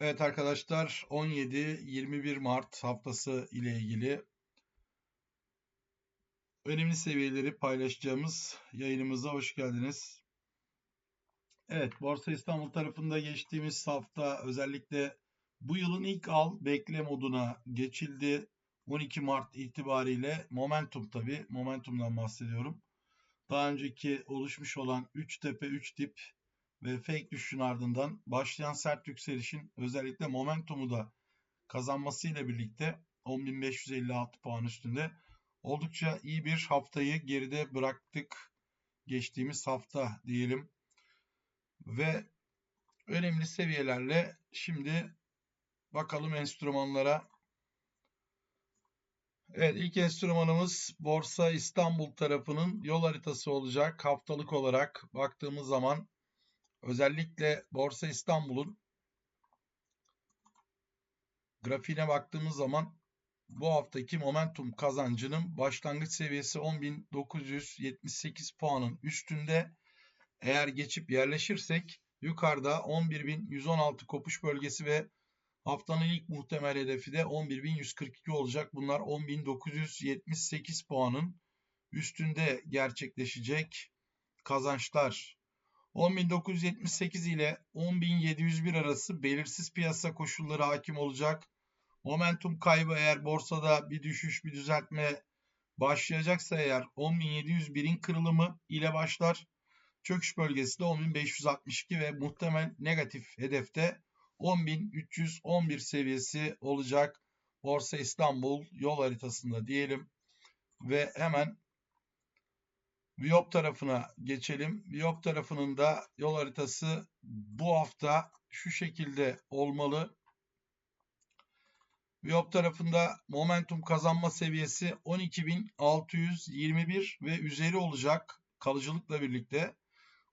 Evet arkadaşlar 17-21 Mart haftası ile ilgili önemli seviyeleri paylaşacağımız yayınımıza hoş geldiniz. Evet Borsa İstanbul tarafında geçtiğimiz hafta özellikle bu yılın ilk al bekle moduna geçildi. 12 Mart itibariyle momentum tabi momentumdan bahsediyorum. Daha önceki oluşmuş olan 3 tepe 3 dip ve fake düşüşün ardından başlayan sert yükselişin özellikle momentumu da kazanmasıyla birlikte 10.556 puan üstünde oldukça iyi bir haftayı geride bıraktık geçtiğimiz hafta diyelim. Ve önemli seviyelerle şimdi bakalım enstrümanlara. Evet ilk enstrümanımız Borsa İstanbul tarafının yol haritası olacak. Haftalık olarak baktığımız zaman Özellikle Borsa İstanbul'un grafiğine baktığımız zaman bu haftaki momentum kazancının başlangıç seviyesi 10.978 puanın üstünde. Eğer geçip yerleşirsek yukarıda 11.116 kopuş bölgesi ve haftanın ilk muhtemel hedefi de 11.142 olacak. Bunlar 10.978 puanın üstünde gerçekleşecek kazançlar. 10.978 ile 10.701 arası belirsiz piyasa koşulları hakim olacak. Momentum kaybı eğer borsada bir düşüş, bir düzeltme başlayacaksa eğer 10.701'in kırılımı ile başlar. Çöküş bölgesi de 10.562 ve muhtemel negatif hedefte 10.311 seviyesi olacak. Borsa İstanbul yol haritasında diyelim. Ve hemen Viyop tarafına geçelim. Viyop tarafının da yol haritası bu hafta şu şekilde olmalı. Viyop tarafında momentum kazanma seviyesi 12.621 ve üzeri olacak kalıcılıkla birlikte.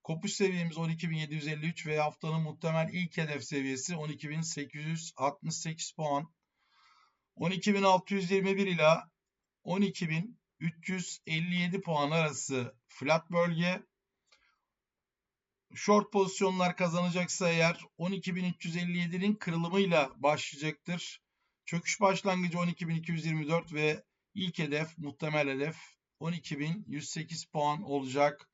Kopuş seviyemiz 12.753 ve haftanın muhtemel ilk hedef seviyesi 12.868 puan. 12.621 ile 12.000 357 puan arası flat bölge. Short pozisyonlar kazanacaksa eğer 12.357'nin kırılımıyla başlayacaktır. Çöküş başlangıcı 12.224 ve ilk hedef muhtemel hedef 12.108 puan olacak.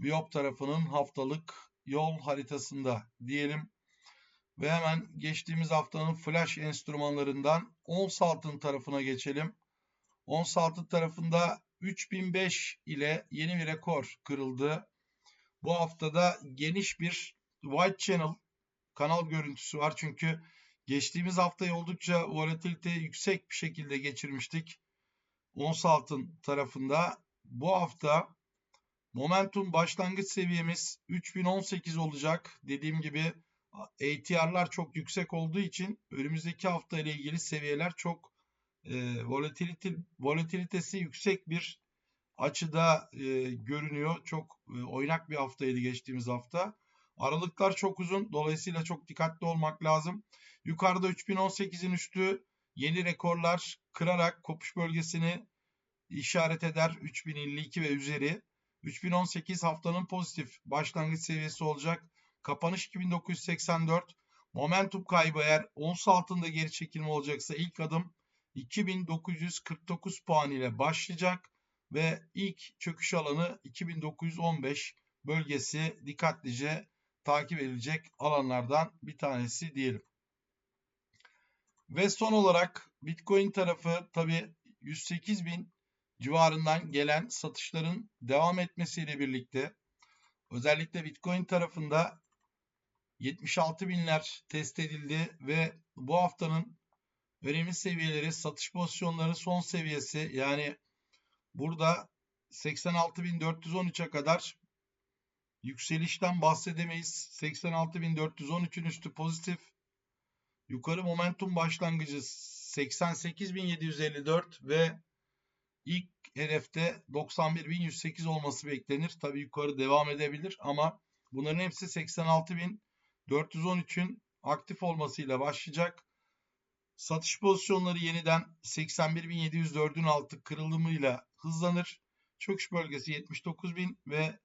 Viyop tarafının haftalık yol haritasında diyelim. Ve hemen geçtiğimiz haftanın flash enstrümanlarından ons altın tarafına geçelim. Ons altın tarafında 3005 ile yeni bir rekor kırıldı. Bu haftada geniş bir White Channel kanal görüntüsü var. Çünkü geçtiğimiz haftayı oldukça volatilite yüksek bir şekilde geçirmiştik. Ons altın tarafında bu hafta momentum başlangıç seviyemiz 3018 olacak. Dediğim gibi ATR'lar çok yüksek olduğu için önümüzdeki hafta ile ilgili seviyeler çok e, volatilite, volatilitesi yüksek bir açıda e, görünüyor. Çok e, oynak bir haftaydı geçtiğimiz hafta. Aralıklar çok uzun. Dolayısıyla çok dikkatli olmak lazım. Yukarıda 3018'in üstü yeni rekorlar kırarak kopuş bölgesini işaret eder. 3052 ve üzeri. 3018 haftanın pozitif başlangıç seviyesi olacak. Kapanış 2984. Momentum kaybı eğer ons altında geri çekilme olacaksa ilk adım 2949 puan ile başlayacak ve ilk çöküş alanı 2915 bölgesi dikkatlice takip edilecek alanlardan bir tanesi diyelim. Ve son olarak Bitcoin tarafı tabi 108 bin civarından gelen satışların devam etmesiyle birlikte özellikle Bitcoin tarafında 76 binler test edildi ve bu haftanın önemli seviyeleri satış pozisyonları son seviyesi yani burada 86.413'e kadar yükselişten bahsedemeyiz. 86.413'ün üstü pozitif. Yukarı momentum başlangıcı 88.754 ve ilk hedefte 91.108 olması beklenir. Tabi yukarı devam edebilir ama bunların hepsi 86.413'ün aktif olmasıyla başlayacak. Satış pozisyonları yeniden 81.704'ün altı kırılımıyla hızlanır. Çöküş bölgesi 79.000 ve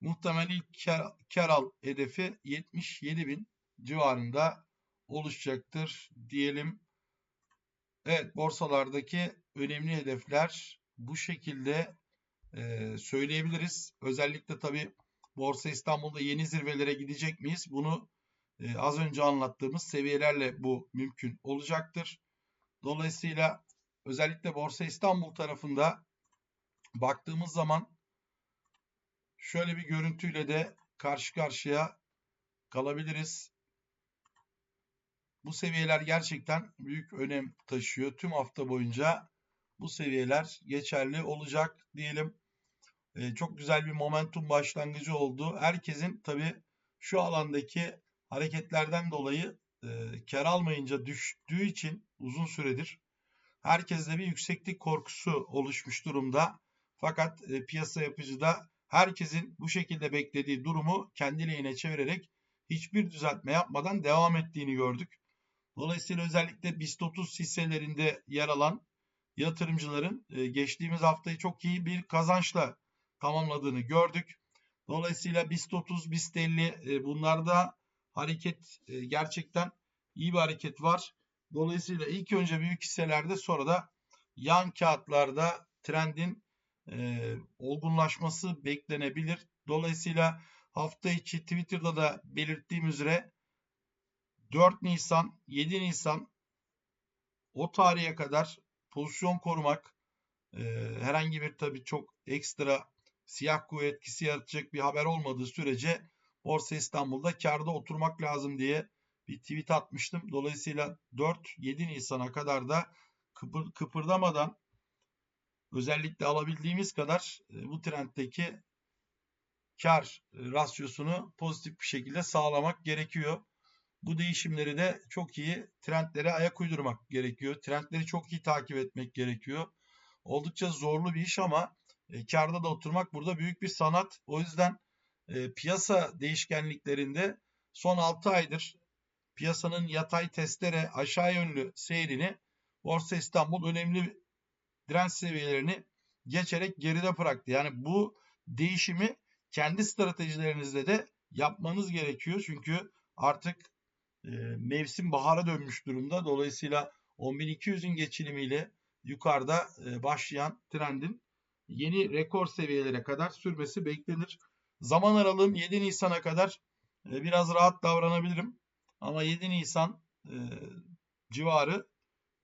muhtemel ilk kar, kar al hedefi 77.000 civarında oluşacaktır diyelim. Evet borsalardaki önemli hedefler bu şekilde e, söyleyebiliriz. Özellikle tabii Borsa İstanbul'da yeni zirvelere gidecek miyiz? Bunu e, az önce anlattığımız seviyelerle bu mümkün olacaktır. Dolayısıyla özellikle Borsa İstanbul tarafında baktığımız zaman şöyle bir görüntüyle de karşı karşıya kalabiliriz. Bu seviyeler gerçekten büyük önem taşıyor. Tüm hafta boyunca bu seviyeler geçerli olacak diyelim. Ee, çok güzel bir momentum başlangıcı oldu. Herkesin tabii şu alandaki hareketlerden dolayı e, kar almayınca düştüğü için uzun süredir herkeste bir yükseklik korkusu oluşmuş durumda. Fakat e, piyasa yapıcı da herkesin bu şekilde beklediği durumu kendi lehine çevirerek hiçbir düzeltme yapmadan devam ettiğini gördük. Dolayısıyla özellikle BIST 30 hisselerinde yer alan yatırımcıların e, geçtiğimiz haftayı çok iyi bir kazançla tamamladığını gördük. Dolayısıyla BIST 30, BIST 50 e, bunlarda hareket e, gerçekten iyi bir hareket var. Dolayısıyla ilk önce büyük hisselerde sonra da yan kağıtlarda trendin olgunlaşması beklenebilir. Dolayısıyla hafta içi Twitter'da da belirttiğim üzere 4 Nisan, 7 Nisan o tarihe kadar pozisyon korumak e, herhangi bir tabii çok ekstra siyah kuvvet etkisi yaratacak bir haber olmadığı sürece Borsa İstanbul'da karda oturmak lazım diye bir tweet atmıştım. Dolayısıyla 4-7 Nisan'a kadar da kıpır, kıpırdamadan özellikle alabildiğimiz kadar e, bu trenddeki kar rasyosunu pozitif bir şekilde sağlamak gerekiyor. Bu değişimleri de çok iyi trendlere ayak uydurmak gerekiyor. Trendleri çok iyi takip etmek gerekiyor. Oldukça zorlu bir iş ama e, karda da oturmak burada büyük bir sanat. O yüzden e, piyasa değişkenliklerinde son 6 aydır piyasanın yatay testere aşağı yönlü seyrini Borsa İstanbul önemli direnç seviyelerini geçerek geride bıraktı. Yani bu değişimi kendi stratejilerinizde de yapmanız gerekiyor. Çünkü artık e, mevsim bahara dönmüş durumda. Dolayısıyla 10.200'ün geçilimiyle yukarıda e, başlayan trendin yeni rekor seviyelere kadar sürmesi beklenir. Zaman aralığım 7 Nisan'a kadar e, biraz rahat davranabilirim. Ama 7 Nisan e, civarı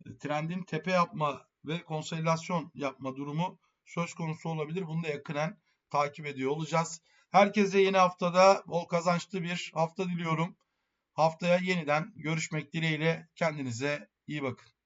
e, trendin tepe yapma ve konsolidasyon yapma durumu söz konusu olabilir. Bunu da yakinen takip ediyor olacağız. Herkese yeni haftada bol kazançlı bir hafta diliyorum. Haftaya yeniden görüşmek dileğiyle kendinize iyi bakın.